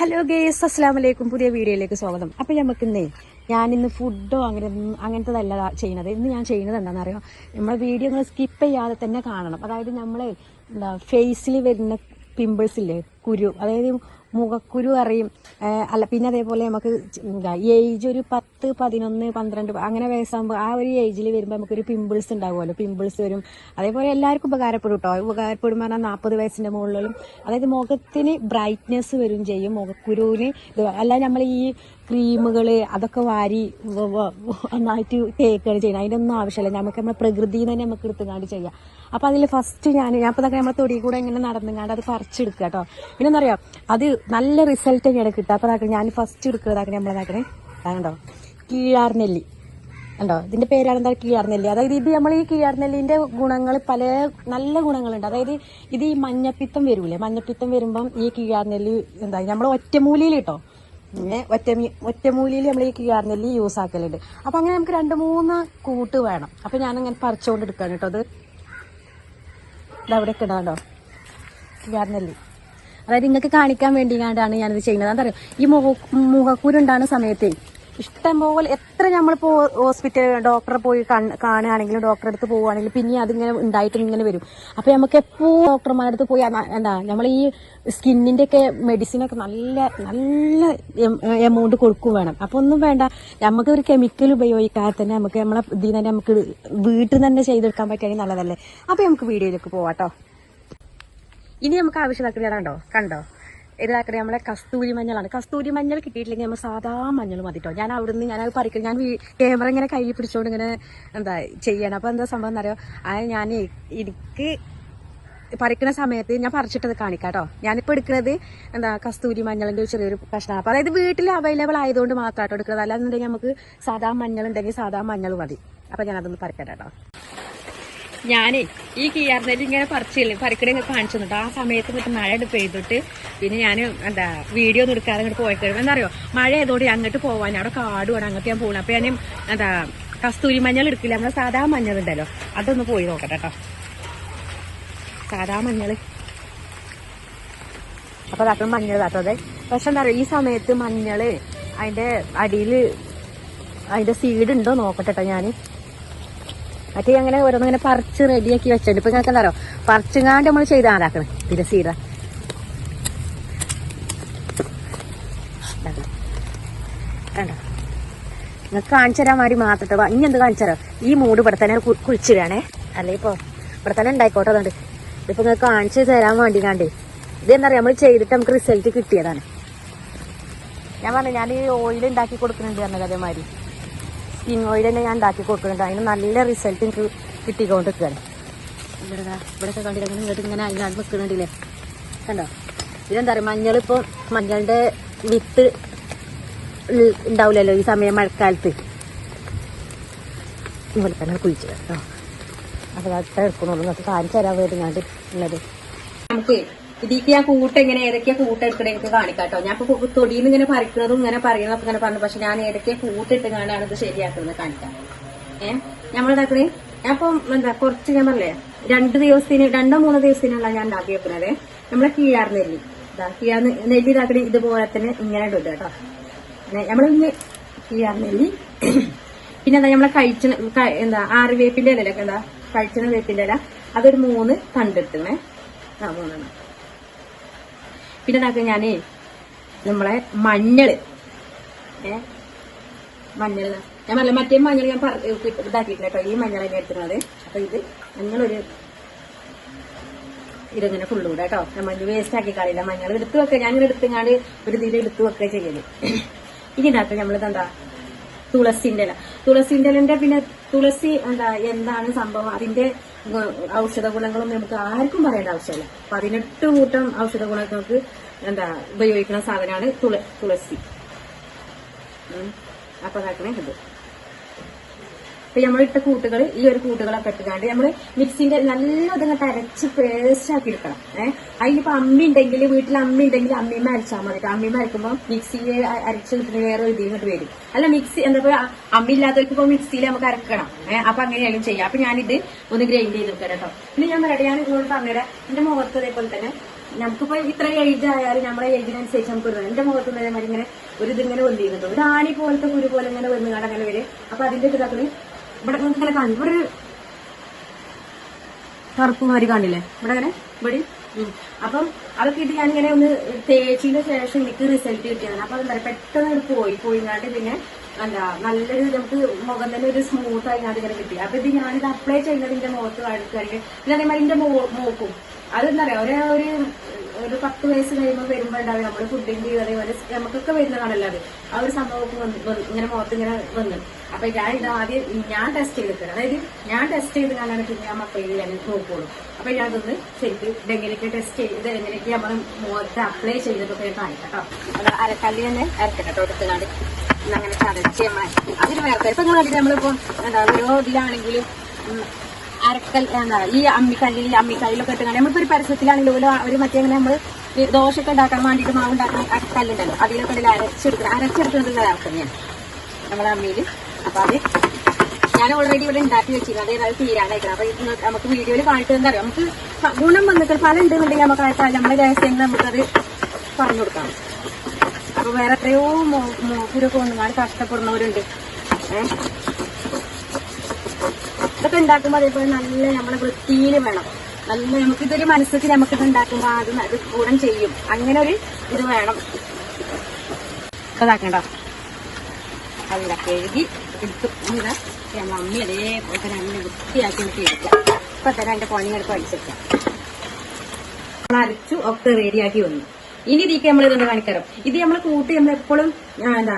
Hello guys അസ്സാം വലൈക്കും പുതിയ വീഡിയോയിലേക്ക് സ്വാഗതം. അപ്പോൾ നമുക്ക് ഇന്നേ ഞാനിന്ന് ഫുഡോ അങ്ങനെ അങ്ങനത്തെതല്ല ചെയ്യണത് ഇന്ന് ഞാൻ ചെയ്യുന്നത് എന്താണെന്ന് അറിയാം നമ്മളെ വീഡിയോ നിങ്ങൾ സ്കിപ്പ് ചെയ്യാതെ തന്നെ കാണണം. അതായത് നമ്മളെ എന്താ ഫേസിൽ വരുന്ന പിമ്പിൾസ് ഇല്ലേ? കുരു. അതായത് മുഖക്കുരു അറിയും. അല്ല പിന്നെ അതേപോലെ നമുക്ക് ഏജ് ഒരു പത്ത് പതിനൊന്ന് പന്ത്രണ്ട് അങ്ങനെ വയസ്സാകുമ്പോൾ ആ ഒരു ഏജിൽ വരുമ്പോൾ നമുക്കൊരു പിമ്പിൾസ് ഉണ്ടാവുമല്ലോ. പിമ്പിൾസ് വരും. അതേപോലെ എല്ലാവർക്കും ഉപകാരപ്പെടും കേട്ടോ ഉപകാരപ്പെടും പറഞ്ഞാൽ നാൽപ്പത് വയസ്സിന്റെ മുകളിലും. അതായത് മുഖത്തിന് ബ്രൈറ്റ്നെസ് വരും ചെയ്യും. മുഖക്കുരുവിന് അല്ല നമ്മൾ ഈ ക്രീമുകൾ അതൊക്കെ വാരി നന്നായിട്ട് തേക്കുകയാണ് ചെയ്യുന്നത് അതിന്റെ ഒന്നും ആവശ്യമില്ല. നമുക്ക് നമ്മുടെ പ്രകൃതിയിൽ തന്നെ നമുക്ക് എടുത്തുകൊണ്ട് ചെയ്യാം. അപ്പോൾ അതിൽ ഫസ്റ്റ് ഞാൻ ഞാൻ ഇപ്പോൾ നമ്മുടെ തൊടി കൂടെ ഇങ്ങനെ നടന്നുകൊണ്ട് അത് പറിച്ചെടുക്കുക കേട്ടോ. പിന്നെ എന്താ അത് നല്ല റിസൾട്ട് തന്നെയാണ് കിട്ടുക. അപ്പോൾ അതാക്കണേ ഞാൻ ഫസ്റ്റ് എടുക്കുന്നതാക്കണേ നമ്മളതാക്കണേ കണ്ടോ? കീഴാർനെല്ലി ഉണ്ടോ ഇതിന്റെ പേരാണ് എന്താ കീഴാർനെല്ലി അതായത് ഇത് നമ്മൾ ഈ കീഴാർനെല്ലിന്റെ ഗുണങ്ങൾ പല നല്ല ഗുണങ്ങളുണ്ട്. അതായത് ഇത് ഈ മഞ്ഞപ്പിത്തം വരൂലേ? മഞ്ഞപ്പിത്തം വരുമ്പം ഈ കീഴാർനെല്ലി എന്താ നമ്മൾ ഒറ്റമൂലിയിൽ കേട്ടോ. പിന്നെ ഒറ്റമീ ഒറ്റമൂലിയിൽ നമ്മൾ ഈ കീഴാർനെല്ലി യൂസ് ആക്കലുണ്ട്. അപ്പം അങ്ങനെ നമുക്ക് രണ്ട് മൂന്ന് കൂട്ട് വേണം. അപ്പം ഞാനങ്ങനെ പറിച്ചുകൊണ്ട് എടുക്കാണ് കേട്ടോ. അത് അവിടെ കിടാണ്ടോ കീഴാർനെല്ലി അതായത് നിങ്ങൾക്ക് കാണിക്കാൻ വേണ്ടിയാണ്ടാണ് ഞാനിത് ചെയ്യുന്നത്. പറയുക ഈ മുഖ മുഖക്കൂരുണ്ടാകുന്ന സമയത്തേ ഇഷ്ടം പോലെ എത്ര നമ്മളിപ്പോൾ ഹോസ്പിറ്റൽ ഡോക്ടറെ പോയി കണ്- കാണുകയാണെങ്കിലും ഡോക്ടറെ അടുത്ത് പോവുകയാണെങ്കിലും പിന്നെ അതിങ്ങനെ ഉണ്ടായിട്ട് ഇങ്ങനെ വരും. അപ്പോൾ നമുക്ക് എപ്പോഴും ഡോക്ടർമാരുടെ അടുത്ത് പോയി എന്താ നമ്മൾ ഈ സ്കിന്നിന്റെ ഒക്കെ മെഡിസിനൊക്കെ നല്ല നല്ല എമൗണ്ട് കൊടുക്കും വേണം. അപ്പോൾ ഒന്നും വേണ്ട. നമുക്ക് ഒരു കെമിക്കൽ ഉപയോഗിക്കാതെ തന്നെ നമുക്ക് നമ്മളെ ഇതിൽ തന്നെ നമുക്ക് വീട്ടിൽ തന്നെ ചെയ്തെടുക്കാൻ പറ്റുകയാണെങ്കിൽ നല്ലതല്ലേ? അപ്പോൾ നമുക്ക് വീഡിയോയിലേക്ക് പോവാട്ടോ. ഇനി നമുക്ക് ആവശ്യമാക്കുന്നത് കണ്ടോ കണ്ടോ? ഇതാക്കണേ നമ്മളെ കസ്തൂരി മഞ്ഞളാണ്. കസ്തൂരി മഞ്ഞൾ കിട്ടിയിട്ടില്ലെങ്കിൽ നമ്മൾ സാധാ മഞ്ഞൾ മതി കേട്ടോ ഞാൻ അവിടുന്ന് ഞാൻ അത് പറിക്കും ഞാൻ ക്യാമറ ഇങ്ങനെ കൈ പിടിച്ചുകൊണ്ട് ഇങ്ങനെ എന്താ ചെയ്യണം അപ്പോൾ എന്താ സംഭവം എന്നറിയോ? അത് ഞാൻ എനിക്ക് പറിക്കുന്ന സമയത്ത് ഞാൻ പറിച്ചിട്ടത് കാണിക്കാം കേട്ടോ ഞാനിപ്പോൾ എടുക്കുന്നത് എന്താ കസ്തൂരി മഞ്ഞളിന്റെ ഒരു ചെറിയൊരു പ്രശ്നമാണ് അപ്പോൾ അതായത് വീട്ടിൽ അവൈലബിൾ ആയതുകൊണ്ട് മാത്രമായിട്ടോ എടുക്കുന്നത് അല്ലാന്നുണ്ടെങ്കിൽ നമുക്ക് സാധാ മഞ്ഞൾ ഉണ്ടെങ്കിൽ സാധാ മഞ്ഞൾ മതി. അപ്പോൾ ഞാനതൊന്ന് പറിക്കട്ടെ കേട്ടോ ഞാനേ ഈ കിയാർനെല്ലി ഇങ്ങനെ പറിച്ചില്ലേ ഇങ്ങനെ കാണിച്ചു തന്നിട്ട്. ആ സമയത്ത് ഇങ്ങോട്ട് മഴ പെയ്തിട്ട് പിന്നെ ഞാൻ എന്താ വീഡിയോ ഒന്നും എടുക്കാതെ ഇങ്ങോട്ട് പോയി കഴിയുമ്പോൾ എന്താ അറിയോ? മഴ ആയതുകൊണ്ട് ഞാൻ അങ്ങോട്ട് പോവാൻ അവിടെ കാടുമാണ് അങ്ങോട്ട് ഞാൻ പോകണം അപ്പൊ ഞാൻ എന്താ കസ്തൂരി മഞ്ഞൾ എടുക്കില്ല നമ്മളെ സാധാ മഞ്ഞൾ ഉണ്ടല്ലോ അതൊന്ന് പോയി നോക്കട്ടെ കേട്ടോ സാധാ മഞ്ഞൾ അപ്പൊ അതും മഞ്ഞൾ താത്തത് പക്ഷെ എന്താ പറയുക ഈ സമയത്ത് മഞ്ഞൾ അതിന്റെ അടിയിൽ അതിന്റെ സീഡ് ഉണ്ടോ നോക്കട്ടെ കേട്ടോ ഞാൻ മറ്റേ അങ്ങനെ ഓരോന്ന് ഇങ്ങനെ പറിച്ച് റെഡിയാക്കി വെച്ചിട്ടുണ്ട് ഇപ്പൊ നിങ്ങൾക്ക് എന്താ പറിച്ചുങ്ങാണ്ട് നമ്മൾ ചെയ്ത് ആരാക്കണം? പിന്നെ സീഡ കണ്ടോ? നിങ്ങൾക്ക് കാണിച്ചു തരാൻ മാതിരി മാത്രട്ടോ ഇനി എന്ത് കാണിച്ചു തരാം? ഈ മൂട് ഇവിടെ തന്നെ കുഴിച്ചിടാണേ അല്ലേ ഇപ്പൊ? ഇവിടെ തന്നെ ഉണ്ടായിക്കോട്ടെ അതുകൊണ്ട്. ഇതിപ്പോ നിങ്ങൾക്ക് കാണിച്ചു തരാൻ വേണ്ടി കണ്ടേ ഇതെന്താ പറയാ നമ്മൾ ചെയ്തിട്ട് നമുക്ക് റിസൾട്ട് കിട്ടിയതാണ്. ഞാൻ പറഞ്ഞു ഞാൻ ഈ ഓയിൽ ഉണ്ടാക്കി കൊടുക്കുന്നുണ്ട് പറഞ്ഞത് അതേമാതിരി സ്കിൻ ഓയിൽ തന്നെ ഞാൻ ഉണ്ടാക്കി കൊടുക്കുന്നുണ്ട്. അതിന് നല്ല റിസൾട്ട് എനിക്ക് കിട്ടിക്കൊണ്ട് നിൽക്കുകയാണ് ഇവിടെ ഇവിടെയൊക്കെ കണ്ടില്ല? ഇങ്ങനെ ഇങ്ങോട്ട് ഇങ്ങനെ അതിനാണ് നിൽക്കുന്നുണ്ടല്ലേ? കണ്ടോ? ഇതെന്താ പറയുക? മഞ്ഞളിപ്പോൾ മഞ്ഞളുടെ വിത്ത് ഉണ്ടാവില്ലല്ലോ ഈ സമയം മഴക്കാലത്ത്. ഇവിടെ തന്നെ കുഴിച്ചു കേട്ടോ. അപ്പോൾ അത്ര എടുക്കണുള്ളൂ. നിങ്ങൾക്ക് കാണിച്ചു തരാൻ വരുന്നുണ്ട് ഉള്ളത്. നമുക്ക് ഇതിക്ക് ഞാൻ കൂട്ട് എങ്ങനെ ഏതൊക്കെയാ കൂട്ട് എടുക്കണേ എനിക്ക് കാണിക്കാട്ടോ. ഞാൻ ഇപ്പൊ തൊടിയിൽ ഇങ്ങനെ പറിക്കുന്നതും ഇങ്ങനെ പറയുന്നതൊക്കെ ഇങ്ങനെ പറഞ്ഞു. പക്ഷെ ഞാൻ ഏതൊക്കെയാ കൂട്ടിട്ട് കാണാണ് ഇത് ശരിയാക്കുന്നത് കാണിക്കാൻ. ഏഹ് നമ്മളിതാക്കണേ ഞാൻ ഇപ്പം എന്താ കുറച്ച് ഞാൻ പറഞ്ഞേ രണ്ട് ദിവസത്തിന് രണ്ടോ മൂന്നോ ദിവസത്തിനുള്ള ഞാൻ ഉണ്ടാക്കി വെക്കുന്നത് നമ്മളെ കീഴാർ നെല്ലി. ഇതാ കീഴാർ നെല്ലി ഇതാക്കണേ ഇതുപോലെ തന്നെ ഇങ്ങനെ ഇടും കേട്ടോ. നമ്മളിന്ന് കീഴാർ നെല്ലി. പിന്നെ എന്താ നമ്മളെ കഴിച്ച എന്താ ആറ് വേപ്പിന്റെ ഇലയിലൊക്കെ എന്താ? കഴിച്ചണ വേപ്പിന്റെ ഇല. അതൊരു മൂന്ന് കണ്ടിട്ടുമേ ആ മൂന്നെണ്ണം. പിന്നെ ഇതാക്കുക ഞാനേ നമ്മളെ മഞ്ഞൾ. ഏ? മഞ്ഞൾ ഞാൻ പറഞ്ഞ മറ്റേ മഞ്ഞൾ ഞാൻ ഇതാക്കിയിട്ടില്ല കേട്ടോ ഈ മഞ്ഞൾ തന്നെ എടുത്തിരുന്നത് അപ്പൊ ഇത് ഞങ്ങളൊരു ഇതിങ്ങനെ ഫുള്ള് കൂടെ കേട്ടോ. ഞാൻ മഞ്ഞൾ വേസ്റ്റ് ആക്കി കളയില്ല. മഞ്ഞൾ എടുത്ത് വെക്കുക ഞാനിങ്ങനെ എടുത്തുങ്ങാണ്ട് ഒരു ഇതിൽ എടുത്തു വെക്കുക ചെയ്യൽ. ഇനി ഇതാക്കുക നമ്മളിത് എന്താ തുളസിന്റെ ഇല. തുളസിന്റെ ഇലന്റെ പിന്നെ തുളസി എന്താ എന്താണ് സംഭവം? അതിന്റെ ഔഷധ ഗുണങ്ങളൊന്നും നമുക്ക് ആർക്കും പറയേണ്ട ആവശ്യമില്ല. പതിനെട്ട് കൂട്ടം ഔഷധ ഗുണങ്ങൾക്ക് എന്താ ഉപയോഗിക്കുന്ന സാധനമാണ് തുള തുളസി. അപ്പൊ അതാക്കണേ ഇത് ഇപ്പൊ നമ്മളിട്ട കൂട്ടുകൾ ഈ ഒരു കൂട്ടുകളൊക്കെ ഇട്ടുകൊണ്ട് നമ്മൾ മിക്സിന്റെ നല്ല ഇതങ്ങ് അരച്ച് പേസ്റ്റ് ആക്കി എടുക്കണം. ഏഹ് അതിനിപ്പോ അമ്മി ഉണ്ടെങ്കിൽ വീട്ടിൽ അമ്മി ഉണ്ടെങ്കിൽ അമ്മീമ്മ അരച്ചാൽ മതി. അമ്മീമ്മ അരക്കുമ്പോൾ മിക്സിയിൽ അരച്ച് കിട്ടുന്ന വേറെ ഒരു ഇതിങ്ങോട്ട് വരും. അല്ല മിക്സി എന്താ പറയാ അമ്മി ഇല്ലാത്തവർക്ക് ഇപ്പൊ മിക്സിയിൽ നമുക്ക് അരക്കണം. ഏഹ് അപ്പൊ അങ്ങനെയായാലും ചെയ്യാം. അപ്പൊ ഞാനിത് ഒന്ന് ഗ്രൈൻഡ് ചെയ്ത് നോക്കാം കേട്ടോ. പിന്നെ ഞാൻ പറയട്ടെ ഞാൻ നിങ്ങളോട് പറഞ്ഞുതരാം. എന്റെ മുഖത്ത് ഇതേപോലെ തന്നെ നമുക്കിപ്പോ ഇത്ര ഏജ് ആയാലും നമ്മുടെ ഏജിനനുസരിച്ച് നമുക്ക് വരുന്നത് എന്റെ മുഖത്ത് ഇതേമാതിരി ഇങ്ങനെ ഒരു ഇതിങ്ങനെ വന്നിരുന്നു. ഒരു ആണി പോലത്തെ കുരു പോലെ ഇങ്ങനെ വന്ന് കാണാൻ അങ്ങനെ വരും അപ്പൊ അതിന്റെ ഇതാക്കണ് ഇവിടെ നിങ്ങൾക്ക് ഇങ്ങനെ കാണും. ഇവിടെ കറുപ്പ് മാതിരി കാണില്ലേ? ഇവിടെ അങ്ങനെ? ഇവിടെ. അപ്പം അതൊക്കെ ഇട്ട് ഞാനിങ്ങനെ ഒന്ന് തേച്ചിന് ശേഷം എനിക്ക് റിസൾട്ട് കിട്ടിയതാണ്. അപ്പൊ എന്താ പെട്ടെന്ന് ഇവിടെ പോയി. പോയിങ്ങാണ്ട് പിന്നെ എന്താ നല്ലൊരു നമുക്ക് മുഖം തന്നെ ഒരു സ്മൂത്ത് ആയി അത് ഇങ്ങനെ കിട്ടി. അപ്പൊ ഇത് ഞാനിത് അപ്ലൈ ചെയ്യുന്നത് എന്റെ മുഖത്ത് കാണിക്കുകയാണെങ്കിൽ പിന്നെ അതേമാതിരി എന്റെ മോക്കും. അതെന്താ പറയാ ഒരേ ഒരു ഒരു പത്ത് വയസ്സ് കഴിയുമ്പോൾ വരുമ്പോൾ ഉണ്ടാവും നമ്മൾ ഫുഡിന്റെ അതേപോലെ നമുക്കൊക്കെ വരുന്നതാണല്ലോ അത്. ആ ഒരു സംഭവമൊക്കെ വന്ന് ഇങ്ങനെ മുഖത്ത് ഇങ്ങനെ വന്നു. അപ്പൊ ഞാൻ ഇത് ആദ്യം ഞാൻ ടെസ്റ്റ് ചെയ്തിട്ടുണ്ട് അതായത് ഞാൻ ടെസ്റ്റ് ചെയ്ത് കാണാൻ പിന്നെ ഞാൻ മക്കളിൽ ഞാൻ നോക്കുള്ളൂ. അപ്പൊ ഞാൻ അതൊന്ന് ശരിക്ക് ഇതെങ്ങനെയൊക്കെ ടെസ്റ്റ് ചെയ്ത് എങ്ങനെയൊക്കെ നമ്മൾ മുഖത്ത് അപ്ലൈ ചെയ്തിട്ടൊക്കെ കാണിക്കാം അരക്കല്ലി തന്നെ അരക്കട്ടെ കേട്ടോ എടുത്തുകാണ്ട് അങ്ങനെ ചതച്ച് നമ്മൾ അതിന് വേറെ ഇപ്പൊ നമ്മളിപ്പോ എന്താ ഓരോ ഇതിലാണെങ്കിലും അരക്കൽ എന്താ ഈ അമ്മിക്കല്ലിൽ അമ്മിക്കല്ലിലൊക്കെ ഇട്ടുകൊണ്ട് നമ്മളിപ്പോ ഒരു പരസ്യത്തിലാണെങ്കിലും ഒരു മറ്റേ അങ്ങനെ നമ്മൾ ദോശയൊക്കെ ഉണ്ടാക്കാൻ വേണ്ടിയിട്ട് മാവ് ഉണ്ടാക്കാൻ അരക്കല്ലുണ്ടല്ലോ കല്ലുണ്ടല്ലോ അതിലൊക്കെ ഇതിൽ അരച്ചെടുക്കുന്നത് അരച്ചെടുക്കുന്നത് വേറെ തന്നെയാണ് നമ്മളെ അമ്മിയിൽ അപ്പൊ അത് ഞാൻ ഓൾറെഡി ഇവിടെ ഉണ്ടാക്കി വെച്ചിരുന്നു. അത് തീരാനായിട്ടാണ് അപ്പൊ ഇത് നമുക്ക് വീഡിയോയിൽ കാണിട്ട് എന്താ അറിയാം? നമുക്ക് ഗുണം വന്നിട്ട് ഫലം ഉണ്ടെന്നുണ്ടെങ്കിൽ നമുക്ക് അയച്ചാൽ നമ്മുടെ രഹസ്യങ്ങൾ നമുക്കത് പറഞ്ഞു കൊടുക്കാം. അപ്പൊ വേറെ എത്രയോ മൂക്കുരൊക്കെ വന്നുകൊണ്ട് കഷ്ടപ്പെടുന്നവരുണ്ട്. ഏഹ് ഇതൊക്കെ ഉണ്ടാക്കുമ്പോൾ അതേപോലെ നല്ല നമ്മളെ വൃത്തിയിൽ വേണം. നല്ല നമുക്ക് ഇതൊരു മനസ്സിൽ നമുക്കിത് ഉണ്ടാക്കുമ്പോൾ അത് അത് ഗുണം ചെയ്യും. അങ്ങനെ ഒരു ഇത് വേണം. ഇതാക്കണ്ട അല്ല കഴുകി എടുത്ത്. ഇതാ അമ്മി അതേപോലെ തന്നെ അമ്മ വൃത്തിയാക്കി എനിക്ക് എടുക്കാം. ഇപ്പൊ തന്നെ എന്റെ പണിയെടുത്ത് അടിച്ചേക്കാം അരച്ചു ഒക്കെ റെഡിയാക്കി വന്നു. ഇനി ഇതിക്ക് നമ്മൾ ഇതൊന്ന് കാണിക്കാറും ഇത് നമ്മൾ കൂട്ടി നമ്മൾ എപ്പോഴും എന്താ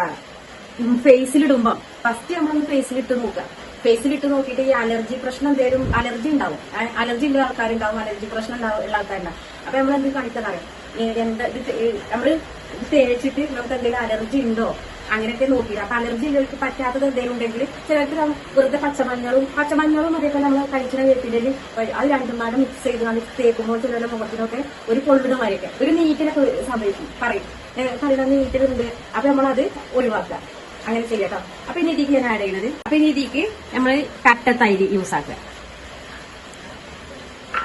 ഫേസിലിടുമ്പോ ഫസ്റ്റ് നമ്മളൊന്ന് ഫേസിലിട്ട് നോക്കുക. ഫേസിലിട്ട് നോക്കിയിട്ട് ഈ അലർജി പ്രശ്നം എന്തേലും അലർജി ഉണ്ടാവും. അലർജി ഉള്ള ആൾക്കാരുണ്ടാവും അലർജി പ്രശ്നം ഉള്ള ആൾക്കാരുണ്ടാവും. അപ്പൊ നമ്മൾ എന്ത് കാണിക്കാന്നറിയാം എന്താ ഇത് നമ്മൾ ഇത് തേച്ചിട്ട് നമുക്ക് എന്തെങ്കിലും അലർജി ഉണ്ടോ? അങ്ങനെയൊക്കെ നോക്കി അപ്പൊ അലർജി ഉള്ളവർക്ക് പറ്റാത്തത് എന്തെങ്കിലും ഉണ്ടെങ്കിൽ ചിലർക്ക് വെറുതെ പച്ചമഞ്ഞളും പച്ചമഞ്ഞളും അതേപോലെ നമ്മൾ കഴിക്കുന്ന വേപ്പിലേക്ക് അത് രണ്ടും നാട് മിക്സ് ചെയ്ത് നമ്മൾ തേക്കുമ്പോൾ ചിലരുടെ മുഖത്തിനൊക്കെ ഒരു പൊള്ളുന്ന മാതിരിയൊക്കെ. ഒരു നീറ്റിനൊക്കെ സംഭവിക്കും പറയും. കല്ലിട നീറ്റിലുണ്ട്. അപ്പൊ നമ്മളത് ഒഴിവാക്കുക. അങ്ങനെ ചെയ്യാട്ടോ. അപ്പൊ ഇനി ഇതിക്ക് ഞാൻ ആഡ് ചെയ്യുന്നത് അപ്പൊ ഇനി ഇതിക്ക് നമ്മൾ കട്ട തൈര് യൂസ് ആക്കുക.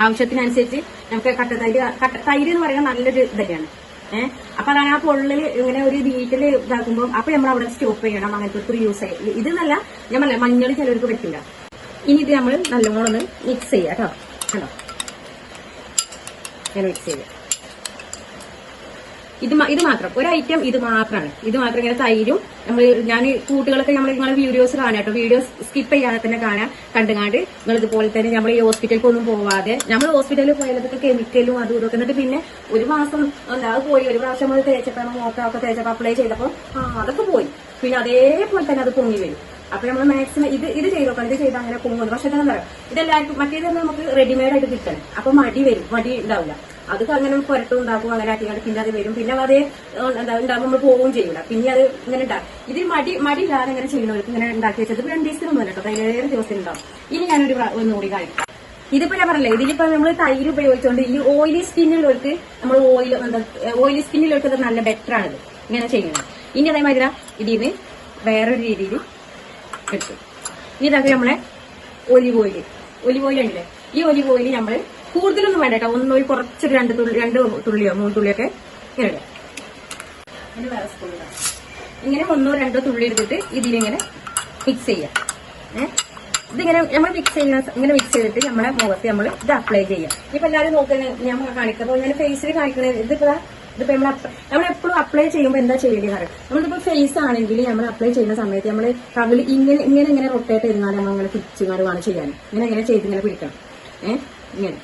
ആവശ്യത്തിനനുസരിച്ച് നമുക്ക് കട്ട തൈര് കട്ട തൈര് എന്ന് പറയുന്നത് നല്ലൊരു ഇതന്നെയാണ് ഏഹ് അപ്പൊ അതാണ് ആ പൊള്ളിൽ ഇങ്ങനെ ഒരു വീട്ടിൽ ഇതാക്കുമ്പോൾ അപ്പൊ നമ്മൾ അവിടെ സ്റ്റോപ്പ് ചെയ്യണം. അങ്ങനത്തെ ഒത്തിരി യൂസ് ചെയ്യും ഇതെന്നല്ല നല്ല ഞാൻ പറഞ്ഞ മഞ്ഞൾ ചിലർക്ക് പറ്റില്ല ഇനി ഇത് നമ്മൾ നല്ലോണം ഒന്ന് മിക്സ് ചെയ്യാം കേട്ടോ. കണ്ടോ? ഞാൻ മിക്സ് ചെയ്യാം. ഇത് ഇത് മാത്രം. ഒരു ഐറ്റം ഇത് മാത്രമാണ് ഇത് മാത്രം ഇങ്ങനെ തൈരും. നമ്മൾ ഞാൻ കൂട്ടുകളൊക്കെ നമ്മൾ നിങ്ങളെ വീഡിയോസ് കാണാം കേട്ടോ വീഡിയോസ് സ്കിപ്പ് ചെയ്യാതെ തന്നെ കാണാം കണ്ടുകാണ്ട് നിങ്ങൾ ഇതുപോലെ തന്നെ നമ്മൾ ഈ ഹോസ്പിറ്റലിലേക്കൊന്നും പോവാതെ നമ്മൾ ഹോസ്പിറ്റലിൽ പോയാലൊക്കെ കെമിക്കലും അതും ഇതൊക്കെ എന്നിട്ട് പിന്നെ ഒരു മാസം എന്താ പോയി. ഒരു പ്രാവശ്യം നമ്മൾ തേച്ചപ്പോൾ മോട്ടറൊക്കെ തേച്ചപ്പോൾ അപ്ലൈ ചെയ്തപ്പോൾ ആ അതൊക്കെ പോയി. പിന്നെ അതേപോലെ തന്നെ അത് പൊങ്ങി വരും. അപ്പൊ നമ്മൾ മാക്സിമം ഇത് ഇത് ചെയ്ത് നോക്കണം ഇത് ചെയ്ത് അങ്ങനെ പോകുന്നു. പക്ഷെ എന്താ പറയുക ഇതെല്ലാവർക്കും മറ്റേത് നമുക്ക് റെഡിമെയ്ഡ് ആയിട്ട് കിട്ടണം അപ്പൊ മടി വരും മടി ഉണ്ടാവില്ല അത് അങ്ങനെ പുരട്ടും ഉണ്ടാക്കും അങ്ങനെ ആക്കിയാണ് പിന്നെ അത് വരും. പിന്നെ അതേ എന്താ ഉണ്ടാകും നമ്മൾ പോവുകയും ചെയ്യൂല പിന്നെ അത് ഇങ്ങനെ ഉണ്ടാകും ഇത് മടി മടി ഇല്ലാതെ ഇങ്ങനെ ചെയ്യുന്നവർക്ക് ഇങ്ങനെ ഉണ്ടാക്കി വെച്ചത് രണ്ട് ദിവസത്തിനൊന്നും കേട്ടോ പതിനേഴ് ദിവസം ഉണ്ടാവും ഇനി ഞാനൊരു ഒന്നുകൂടി കാണിക്കാം. ഇതിപ്പോ ഞാൻ പറഞ്ഞില്ലേ ഇതിലിപ്പോ നമ്മൾ തൈര് ഉപയോഗിച്ചുകൊണ്ട് ഈ ഓയിലി സ്കിന്നുള്ളവർക്ക് നമ്മൾ ഓയിൽ എന്താ ഓയിലി സ്കിന്നിലുള്ളവർക്ക് നല്ല ബെറ്റർ ആണിത്. ഇങ്ങനെ ചെയ്യുന്നത്. ഇനി അതേമാതിരി ഇതിന് വേറൊരു രീതിയിൽ എടുത്തു ഇനി നമ്മളെ ഒലിവ് ഓയിൽ. ഒലിവ് ഓയിൽ ഉണ്ടല്ലേ ഈ ഒലിവ് ഓയിൽ നമ്മൾ കൂടുതലൊന്നും വേണ്ട കേട്ടോ. ഒന്നും കുറച്ച് രണ്ട് തുള്ളി രണ്ട് തുള്ളിയോ മൂന്ന് തുള്ളിയൊക്കെ ഇങ്ങനെ ഇടുക. ഇനി വേറെ ഇടാം. ഇങ്ങനെ ഒന്നോ രണ്ടോ തുള്ളി എടുത്തിട്ട് ഇതിലിങ്ങനെ മിക്സ് ചെയ്യാം ഏഹ് ഇതിങ്ങനെ നമ്മൾ മിക്സ് ചെയ്യുന്ന ഇങ്ങനെ മിക്സ് ചെയ്തിട്ട് നമ്മളെ മുഖത്ത് നമ്മൾ ഇത് അപ്ലൈ ചെയ്യാം ഇപ്പൊ എല്ലാവരും നോക്കുന്നത് ഞാൻ കാണിക്കുന്നത് ഞാൻ ഫേസിൽ കാണിക്കുന്നത് ഇതിപ്പോ ഇതിപ്പോ നമ്മൾ നമ്മൾ എപ്പോഴും അപ്ലൈ ചെയ്യുമ്പോൾ എന്താ ചെയ്യേണ്ടത് അറിയാം നമ്മളിപ്പോ ഫേസ് ആണെങ്കിൽ നമ്മൾ അപ്ലൈ ചെയ്യുന്ന സമയത്ത് നമ്മൾ കവിൽ ഇങ്ങനെ ഇങ്ങനെ ഇങ്ങനെ റൊട്ടേറ്റ് ചെയ്താൽ നമ്മൾ അങ്ങനെ തിരിച്ചുമാറ് മാറുവാണ് ചെയ്യാൻ ഇങ്ങനെ ഇങ്ങനെ ചെയ്ത് ഇങ്ങനെ പിടിക്കണം. ഏഹ് ഇങ്ങനെ.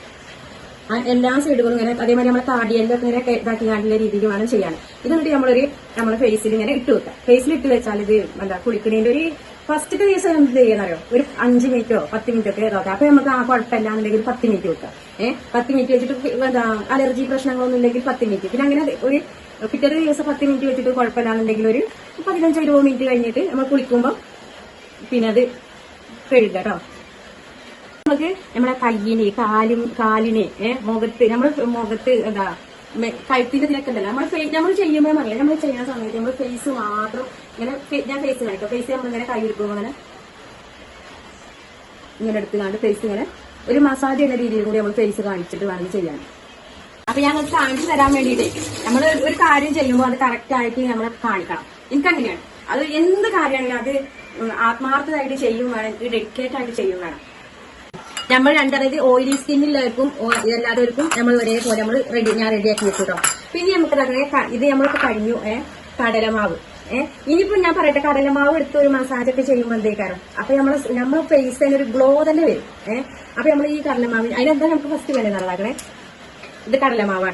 എല്ലാ സൈഡുകളും ഇങ്ങനെ അതേമാതിരി നമ്മളെ താടിയെല്ലാം ഇങ്ങനെ ഇതാക്കി കാണില്ല രീതിയിൽ വേണം ചെയ്യാൻ ഇതുകൊണ്ട് നമ്മളൊരു നമ്മളെ ഫേസിൽ ഇങ്ങനെ ഇട്ട് വെക്കാം ഫേസിൽ ഇട്ട് വെച്ചാൽ ഇത് എന്താ കുളിക്കുന്നതിന്റെ ഒരു ഫസ്റ്റ് ദിവസം എന്ത് ചെയ്യണറിയോ ഒരു അഞ്ച് മിനിറ്റോ പത്ത് മിനിറ്റോ ഒക്കെ ഇതാക്കാം. അപ്പൊ നമുക്ക് ആ കുഴപ്പമില്ല എന്നുണ്ടെങ്കിൽ പത്ത് മിനിറ്റ് വെക്കാം. ഏഹ് പത്ത് മിനിറ്റ് വെച്ചിട്ട് എന്താ അലർജി പ്രശ്നങ്ങളൊന്നും ഇല്ലെങ്കിൽ പത്ത് മിനിറ്റ് പിന്നെ അങ്ങനെ ഒരു പിറ്റേ ദിവസം പത്ത് മിനിറ്റ് വെച്ചിട്ട് കുഴപ്പമില്ലാന്നുണ്ടെങ്കിൽ ഒരു പതിനഞ്ച് ഇരുപത് മിനിറ്റ് കഴിഞ്ഞിട്ട് നമ്മൾ കുളിക്കുമ്പോൾ പിന്നെ അത് കഴിയില്ല കേട്ടോ നമുക്ക് നമ്മുടെ കയ്യിനെ കാലും കാലിനെ ഏഹ് മുഖത്ത് നമ്മൾ മുഖത്ത് എന്താ കഴുത്തിന്റെ ഇതിലൊക്കെ ഉണ്ടല്ലോ. നമ്മൾ നമ്മൾ ചെയ്യുമ്പോൾ അറിയാം നമ്മൾ ചെയ്യുന്ന സമയത്ത് നമ്മൾ ഫേസ് മാത്രം ഇങ്ങനെ ഞാൻ ഫേസ് കാണിക്കാം. ഫേസ് നമ്മളിങ്ങനെ കൈ എടുക്കുമ്പോൾ ഇങ്ങനെ ഇങ്ങനെ എടുത്തുകൊണ്ട് ഫേസ് ഇങ്ങനെ ഒരു മസാജ് ചെയ്യുന്ന രീതിയിൽ കൂടി നമ്മൾ ഫേസ് കാണിച്ചിട്ട് വേണമെങ്കിൽ ചെയ്യാൻ. അപ്പൊ ഞാൻ നിങ്ങൾക്ക് കാണിച്ചു തരാൻ വേണ്ടിയിട്ട് നമ്മൾ ഒരു കാര്യം ചെയ്യുമ്പോൾ അത് കറക്റ്റ് ആയിട്ട് നമ്മൾ കാണിക്കണം. എനിക്ക് അങ്ങനെയാണ് അത് എന്ത് കാര്യമാണെങ്കിലും അത് ആത്മാർത്ഥമായിട്ട് ചെയ്യും വേണം ഡെഡിക്കേറ്റ് ആയിട്ട് ചെയ്യും വേണം. നമ്മൾ രണ്ടതായത് ഓയിലി സ്കിന്നിലുള്ളവർക്കും എല്ലാവർക്കും നമ്മൾ ഒരേപോലെ നമ്മൾ റെഡി ഞാൻ റെഡിയാക്കി വെച്ചു കേട്ടോ പിന്നെ നമുക്ക് ഇത് നമ്മൾക്ക് കഴിഞ്ഞു ഏ കടലമാവ് ഏഹ് ഇനിയിപ്പോ ഞാൻ പറയട്ടെ കടലമാവ് എടുത്ത് ഒരു മസാജ് ഒക്കെ ചെയ്യുമ്പോൾ എന്തേക്കാരം? അപ്പൊ നമ്മളെ നമ്മളെ ഫേസ് തന്നെ ഒരു ഗ്ലോ തന്നെ വരും ഏഹ് അപ്പൊ നമ്മൾ ഈ കടലമാവ് അതിനെന്താ നമുക്ക് ഫസ്റ്റ് വേണ്ടത് നല്ലതാക്കണേ ഇത് കടലമാവ്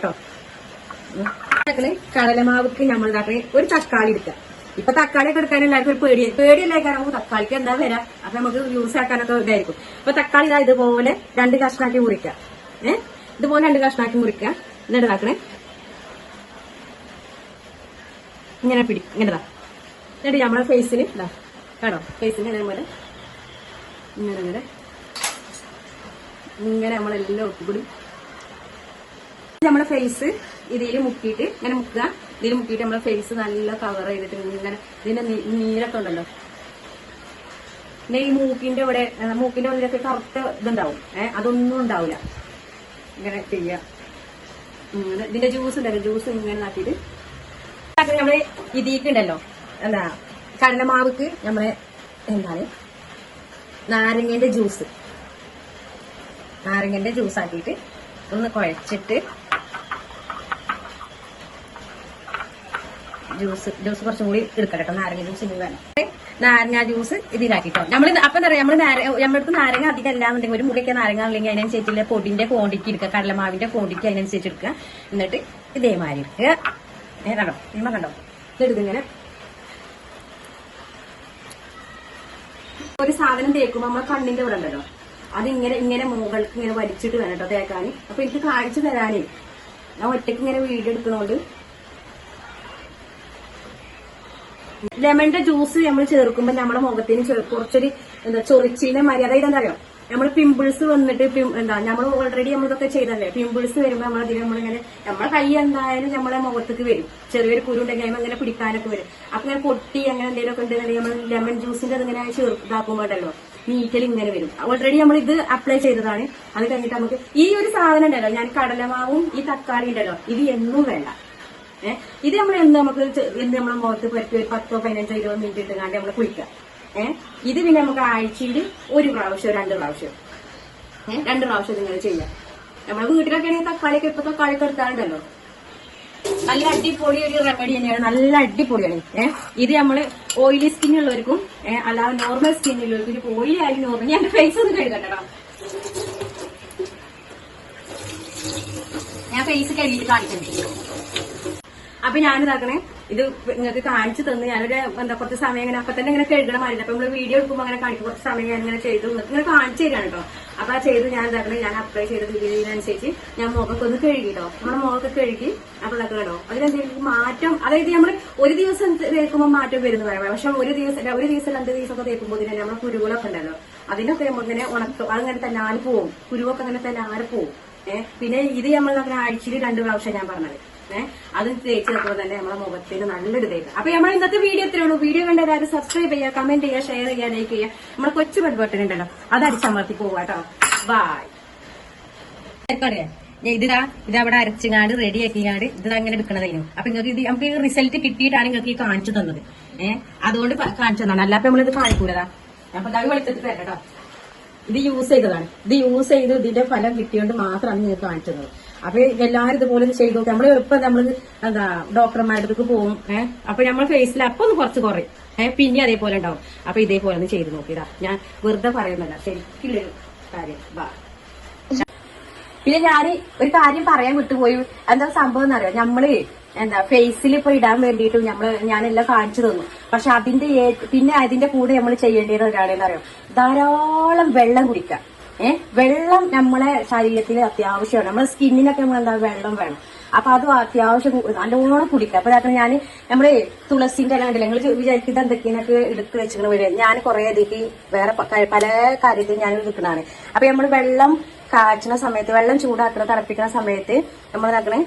കടലമാവ്ക്ക് നമ്മൾ ഒരു തക്കാളി എടുക്കുക ഇപ്പൊ തക്കാളി ഒക്കെ എടുക്കാൻ എല്ലാവർക്കും ഒരു പേടി പേടിയല്ലേ നമുക്ക് തക്കാളിക്ക് എന്താ വരാ അപ്പൊ നമുക്ക് യൂസ് ആക്കാനൊക്കെ ഇതായിരിക്കും. ഇപ്പൊ തക്കാളി ഇതാ ഇതുപോലെ രണ്ട് കഷ്ണാക്കി മുറിക്കാം. ഏഹ് ഇതുപോലെ രണ്ട് കഷ്ണാക്കി മുറിക്കാം. എന്നിട്ട് ഇതാക്കണേ ഇങ്ങനെ പിടി ഇങ്ങനെ എന്നിട്ട് നമ്മളെ ഫേസിന് ഇതാ. കേട്ടോ ഫേസിന് ഇതേപോലെ ഇങ്ങനെ ഇങ്ങനെ. ഇങ്ങനെ നമ്മളെല്ലാം ഒത്തുകൂടി നമ്മുടെ ഫേസ് ഇതിൽ മുക്കിയിട്ട് ഇങ്ങനെ മുക്കുക. ഇതിൽ മുക്കിയിട്ട് നമ്മുടെ ഫേസ് നല്ല കവർ ചെയ്തിട്ട് ഇങ്ങനെ ഇതിന്റെ നീരൊക്കെ ഉണ്ടല്ലോ. പിന്നെ ഈ മൂക്കിന്റെ ഇവിടെ മൂക്കിന്റെ ഉള്ളിലൊക്കെ കറുത്ത ഇതുണ്ടാവും. ഏഹ് അതൊന്നും ഉണ്ടാവില്ല ഇങ്ങനെ ഇങ്ങനെ ഇതിന്റെ ജ്യൂസ് ഉണ്ടല്ലോ ജ്യൂസ് ഇങ്ങനെ നാട്ടിയിട്ട് നമ്മൾ നമ്മൾ ഇതിക്കുണ്ടല്ലോ. എന്താ കടലമാവുക്ക് നമ്മളെ എന്താണ് നാരങ്ങന്റെ ജ്യൂസ് നാരങ്ങന്റെ ജ്യൂസ് ആക്കിയിട്ട് ഒന്ന് കുഴച്ചിട്ട് ജ്യൂസ് ജ്യൂസ് കുറച്ചും കൂടി എടുക്കാം കേട്ടോ നാരങ്ങ ജ്യൂസ് ഇനി വേണം. നാരങ്ങ ജ്യൂസ് ഇതിലാക്കിട്ടോ നമ്മൾ അപ്പൊ എന്താ പറയാ നമ്മൾ നമ്മളടുത്ത് നാരങ്ങ അധികം അല്ലാന്നുണ്ടെങ്കിൽ ഒരു മുറിയൊക്കെ നാരങ്ങ ഉണ്ടെങ്കിൽ അതിനനുസരിച്ചുള്ള പൊടിന്റെ ക്വാണ്ടിറ്റി എടുക്കുക. കടലമാവിന്റെ ക്വാണ്ടിറ്റി അതിനനുസരിച്ച് എടുക്കുക. എന്നിട്ട് ഇതേമാതിരി എടുക്കുക. ഏ കണ്ടോ? കണ്ടോ? ഇതെടുത്തിങ്ങനെ ഒരു സാധനം തേക്കുമ്പോ നമ്മളെ കണ്ണിന്റെ ഇവിടെ ഉണ്ടല്ലോ. അതിങ്ങനെ ഇങ്ങനെ മുകൾക്ക് ഇങ്ങനെ വലിച്ചിട്ട് വേണം കേട്ടോ തേക്കാൻ അപ്പൊ എനിക്ക് കാണിച്ചു തരാനേ. ഞാൻ ഒറ്റയ്ക്ക് ഇങ്ങനെ വീഡിയോ എടുക്കണോണ്ട് ലെമണിന്റെ ജ്യൂസ് നമ്മൾ ചേർക്കുമ്പോൾ നമ്മുടെ മുഖത്തിന് കുറച്ചൊരു എന്താ ചൊറിച്ചിലെ മര്യാദ ഇത് അറിയോ നമ്മൾ പിമ്പിൾസ് വന്നിട്ട് എന്താ നമ്മൾ ഓൾറെഡി നമ്മളിതൊക്കെ ചെയ്തല്ലേ പിമ്പിൾസ് വരുമ്പോൾ നമ്മൾ അതിന് നമ്മളിങ്ങനെ നമ്മളെ കൈ എന്തായാലും നമ്മളെ മുഖത്തേക്ക് വരും. ചെറിയൊരു കുരു ഉണ്ടെങ്കിൽ അതിന് അങ്ങനെ പിടിക്കാനൊക്കെ വരും. അപ്പൊ ഇങ്ങനെ പൊട്ടി അങ്ങനെ എന്തെങ്കിലുമൊക്കെ ഉണ്ടെങ്കിൽ നമ്മൾ ലെമൺ ജ്യൂസിന്റെ അതിങ്ങനെ ചേർത്താക്കുമ്പോണ്ടല്ലോ നീറ്റൽ ഇങ്ങനെ വരും. ഓൾറെഡി നമ്മൾ ഇത് അപ്ലൈ ചെയ്തതാണ്. അത് കഴിഞ്ഞിട്ട് നമുക്ക് ഈ ഒരു സാധനം ഉണ്ടല്ലോ ഞാൻ കടലമാവും ഈ തക്കാളി ഉണ്ടല്ലോ ഇത് എന്നും വേണ്ട. ഇത് നമ്മൾ എന്ത് നമുക്ക് എന്ത് നമ്മളെ മുഖത്ത് പറ്റി ഒരു പത്തോ പതിനഞ്ചോ ഇരുപത് മിനിറ്റ് ഇട്ടുകാണ്ട് നമ്മൾ കുളിക്കാം. ഏഹ് ഇത് പിന്നെ നമുക്ക് ആഴ്ചയിൽ ഒരു പ്രാവശ്യം രണ്ട് പ്രാവശ്യം. ഏഹ് രണ്ട് പ്രാവശ്യം നിങ്ങൾ ചെയ്യാം. നമ്മുടെ വീട്ടിലൊക്കെ ആണെങ്കിൽ തക്കാളിയൊക്കെ ഇപ്പൊ തക്കാളിയൊക്കെ എടുത്താറുണ്ടല്ലോ നല്ല അടിപൊളി ഒരു റെമഡി തന്നെയാണ്. നല്ല അടിപൊളിയാണ്. ഏഹ് ഇത് നമ്മൾ ഓയിലി സ്കിൻ ഉള്ളവർക്കും ഏഹ് അല്ലാതെ നോർമൽ സ്കിൻ ഉള്ളവർക്കും ഇത് ഓയിലി ആയാലും നോർമൽ ഞാൻ ഫേസ് ഒന്ന് കഴുകട്ടോ ഞാൻ ഫേസ് കഴുകിയിട്ട് കാണിച്ചിട്ടുണ്ട് അപ്പൊ ഞാനിതാക്കണേ ഇത് നിങ്ങൾക്ക് കാണിച്ചു തന്ന് ഞാനൊരു എന്താ കുറച്ച് സമയം ഇങ്ങനെ അപ്പൊ തന്നെ ഇങ്ങനെ കഴുകണമായിരുന്നു അപ്പൊ നമ്മൾ വീഡിയോ എടുക്കുമ്പോൾ അങ്ങനെ കാണിക്കും. കുറച്ച് സമയം ഞാൻ ഇങ്ങനെ ചെയ്തു ഇങ്ങനെ കാണിച്ചു തരാണ് കേട്ടോ. അപ്പൊ ആ ചെയ്ത് ഞാൻ ഇതാക്കണേ ഞാൻ അപ്ലൈ ചെയ്ത രീതിയിലനുസരിച്ച് ഞാൻ മുഖമൊക്കെ ഒന്ന് കഴുകി കേട്ടോ. നമ്മുടെ മുഖമൊക്കെ കഴുകി അപ്പൊ ഇതാക്കണം കേട്ടോ. അതിനെന്തെങ്കിലും മാറ്റം അതായത് നമ്മൾ ഒരു ദിവസം തേക്കുമ്പോൾ മാറ്റം വരുന്നു പറയാം. പക്ഷെ ഒരു ദിവസം ഒരു ദിവസം രണ്ട് ദിവസമൊക്കെ തേക്കുമ്പോൾ തന്നെ നമ്മളെ കുരുകളൊക്കെ ഉണ്ടല്ലോ. അതിനൊക്കെ നമ്മൾ ഇങ്ങനെ ഉണക്കും അതങ്ങനെ തന്നെ ആര് പോവും. കുരുവൊക്കെ അങ്ങനെ തന്നെ ആര് പോവും. ഏഹ് പിന്നെ ഇത് നമ്മൾ ആഴ്ചയിൽ രണ്ട് പ്രാവശ്യം ഞാൻ പറഞ്ഞത്. അത് തേച്ച് വെക്കുമ്പോൾ തന്നെ നമ്മുടെ മുഖത്തിന് നല്ലൊരു തേക്ക് അപ്പൊ നമ്മൾ ഇന്നത്തെ വീഡിയോ ഇത്രേ ഉള്ളൂ. വീഡിയോ കണ്ട എല്ലാവരും സബ്സ്ക്രൈബ് ചെയ്യുക കമന്റ് ചെയ്യുക ഷെയർ ചെയ്യുക ലൈക്ക് ചെയ്യുക. നമ്മുടെ കൊച്ചു ബട്ടൺ ഉണ്ടല്ലോ അത് അടിച്ചമർത്തി പോവാ കേട്ടോ. ബായ് ഇതിതാ ഇത് അവിടെ അരച്ചുകാണ്ട് റെഡി ആക്കിയാണ്ട് ഇത് അങ്ങനെ എടുക്കണതായിരുന്നു. അപ്പൊ നിങ്ങൾക്ക് ഇത് നമുക്ക് റിസൾട്ട് കിട്ടിയിട്ടാണ് നിങ്ങൾക്ക് ഈ കാണിച്ചു തന്നത്. ഏഹ് അതുകൊണ്ട് കാണിച്ചു തന്നാണ് അല്ലാപ്പ നമ്മളിത് കാണിക്കൂലതാ. അപ്പൊ അത് വെളിച്ചത്ത് തരാം കേട്ടോ ഇത് യൂസ് ചെയ്തതാണ്. ഇത് യൂസ് ചെയ്ത് ഇതിന്റെ ഫലം കിട്ടിയോണ്ട് മാത്രമാണ് നിങ്ങൾക്ക് കാണിച്ചു തന്നത്. അപ്പൊ എല്ലാവരും ഇതുപോലെ ചെയ്തു നോക്കി. നമ്മൾ ഇപ്പൊ നമ്മൾ എന്താ ഡോക്ടർമാരുടെ അടുത്തേക്ക് പോകും. ഏഹ് അപ്പൊ നമ്മൾ ഫേസിൽ അപ്പൊ ഒന്ന് കുറച്ച് കുറയും. ഏഹ് പിന്നെ അതേപോലെ ഉണ്ടാവും. അപ്പൊ ഇതേപോലെ ഒന്ന് ചെയ്ത് നോക്കിയതാ ഞാൻ വെറുതെ പറയുന്നില്ല ശരിക്കുള്ളൊരു കാര്യം. പിന്നെ ഞാൻ ഒരു കാര്യം പറയാൻ വിട്ടുപോയി. എന്താ സംഭവം എന്നറിയാം? നമ്മൾ എന്താ ഫേസിൽ ഇപ്പൊ ഇടാൻ വേണ്ടിയിട്ട് ഞമ്മൾ ഞാനെല്ലാം കാണിച്ചു തന്നു. പക്ഷെ അതിന്റെ പിന്നെ അതിന്റെ കൂടെ നമ്മൾ ചെയ്യേണ്ടത് ഒരാളെന്ന് അറിയോ ധാരാളം വെള്ളം കുടിക്കാം. ഏഹ് വെള്ളം നമ്മളെ ശരീരത്തിൽ അത്യാവശ്യമാണ്. നമ്മളെ സ്കിന്നിനൊക്കെ നമ്മൾ എന്താ വെള്ളം വേണം. അപ്പൊ അത് അത്യാവശ്യം നല്ലോണം കുടിക്കുക. അപ്പൊ ഞാൻ നമ്മൾ തുളസിന്റെ എല്ലാം ഉണ്ടല്ലോ നിങ്ങൾ വിചാരിക്കുന്നത് എന്തൊക്കെയൊക്കെ എടുത്ത് വെച്ചിങ്ങനെ വരെ ഞാൻ കുറെ അധികം വേറെ പല കാര്യത്തിൽ ഞാൻ എടുക്കുന്നതാണ്. അപ്പൊ നമ്മൾ വെള്ളം കാച്ചണ സമയത്ത് വെള്ളം ചൂടാക്കണ തിളപ്പിക്കുന്ന സമയത്ത് നമ്മൾ ഇതാക്കണേ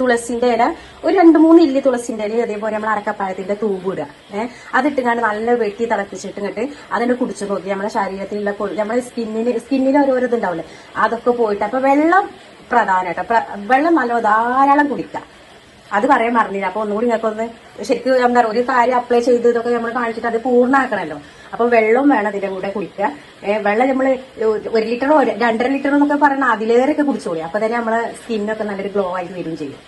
തുളസിന്റെ ഇല ഒരു രണ്ട് മൂന്ന് ഇല്ലി തുളസിന്റെ ഇല അതേപോലെ നമ്മൾ അരക്കപ്പായത്തിന്റെ തൂമ്പ് ഇടുക. ഏഹ് അതിട്ടുകൊണ്ട് നല്ല വെട്ടി തിളപ്പിച്ചിട്ട് ഇങ്ങോട്ട് അതിന്റെ കുടിച്ചു നോക്കി. നമ്മുടെ ശരീരത്തിലുള്ള നമ്മുടെ സ്കിന്നിന് സ്കിന്നിന് ഓരോരോ ഇതുണ്ടാവില്ലേ അതൊക്കെ പോയിട്ട് അപ്പൊ വെള്ളം പ്രധാനമായിട്ട് വെള്ളം നല്ല ധാരാളം കുടിക്കുക. അത് പറയാൻ മറന്നില്ല. അപ്പൊ ഒന്നുകൂടി നിങ്ങൾക്കൊന്ന് ശരിക്കും എന്താ പറയുക ഒരു കാര്യം അപ്ലൈ ചെയ്ത് ഇതൊക്കെ നമ്മൾ കാണിച്ചിട്ട് അത് പൂർണമാക്കണല്ലോ അപ്പൊ വെള്ളവും വേണം ഇതിന്റെ കൂടെ കുടിക്കുക. വെള്ളം നമ്മൾ ഒരു ലിറ്ററോ രണ്ടര ലിറ്ററോ എന്നൊക്കെ പറഞ്ഞാൽ അതിലേറെയൊക്കെ കുടിച്ചോളി. അപ്പൊ തന്നെ നമ്മളെ സ്കിന്നൊക്കെ നല്ലൊരു ഗ്ലോ ആയിട്ട് വരും ചെയ്യും.